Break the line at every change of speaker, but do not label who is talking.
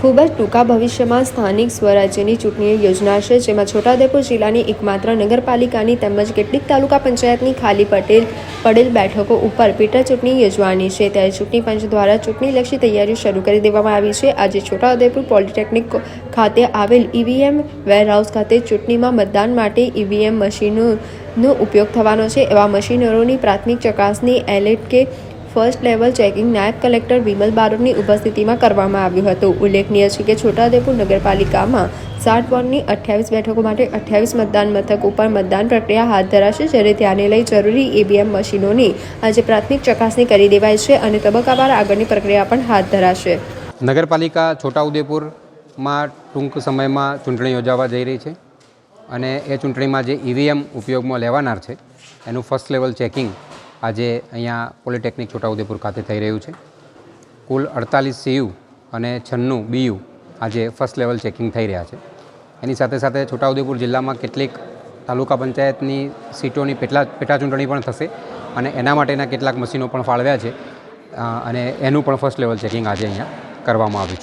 ખૂબ જ ટૂંકા ભવિષ્યમાં સ્થાનિક સ્વરાજ્યની ચૂંટણી યોજનાશે, જેમાં છોટાઉદેપુર જિલ્લાની એકમાત્ર નગરપાલિકાની તેમજ કેટલીક તાલુકા પંચાયતની ખાલી પટેલ, પડેલ બેઠકો ઉપર પેટા ચૂંટણી યોજવાની છે. ત્યારે ચૂંટણી પંચ દ્વારા ચૂંટણીલક્ષી તૈયારીઓ શરૂ કરી દેવામાં આવી છે. આજે છોટાઉદેપુર પોલિટેકનિક ખાતે આવેલ ઈવીએમ વેરહાઉસ ખાતે ચૂંટણીમાં મતદાન માટે ઈવીએમ મશીનોનો ઉપયોગ થવાનો છે. એવા મશીનરોની પ્રાથમિક ચકાસણી એલેટ કે ફર્સ્ટ લેવલ ચેકિંગ નાયબ કલેક્ટર વિમલ બારોટની ઉપસ્થિતિમાં કરવામાં આવ્યું હતું. ઉલ્લેખનીય છે કે છોટાઉદેપુર નગરપાલિકામાં સાત વોર્ડની અઠ્યાવીસ બેઠકો માટે અઠ્યાવીસ મતદાન મથક ઉપર મતદાન પ્રક્રિયા હાથ ધરાશે, જ્યારે ત્યાંને લઈ જરૂરી ઈવીએમ મશીનોની આજે પ્રાથમિક ચકાસણી કરી દેવાય છે અને તબક્કાવાર આગળની પ્રક્રિયા પણ હાથ ધરાશે.
નગરપાલિકા છોટાઉદેપુરમાં ટૂંક સમયમાં ચૂંટણી યોજાવા જઈ રહી છે અને એ ચૂંટણીમાં જે ઈવીએમ ઉપયોગમાં લેવાનાર છે, એનું ફર્સ્ટ લેવલ ચેકિંગ આજે અહીંયા પોલિટેકનિક છોટાઉદેપુર ખાતે થઈ રહ્યું છે. કુલ અડતાલીસ સીયુ અને છન્નું બીયુ આજે ફર્સ્ટ લેવલ ચેકિંગ થઈ રહ્યા છે. એની સાથે સાથે છોટાઉદેપુર જિલ્લામાં કેટલીક તાલુકા પંચાયતની સીટોની પેટલા પેટા ચૂંટણી પણ થશે અને એના માટેના કેટલાક મશીનો પણ ફાળવ્યા છે. અને એનું પણ ફર્સ્ટ લેવલ ચેકિંગ આજે અહીંયા કરવામાં આવ્યું છે.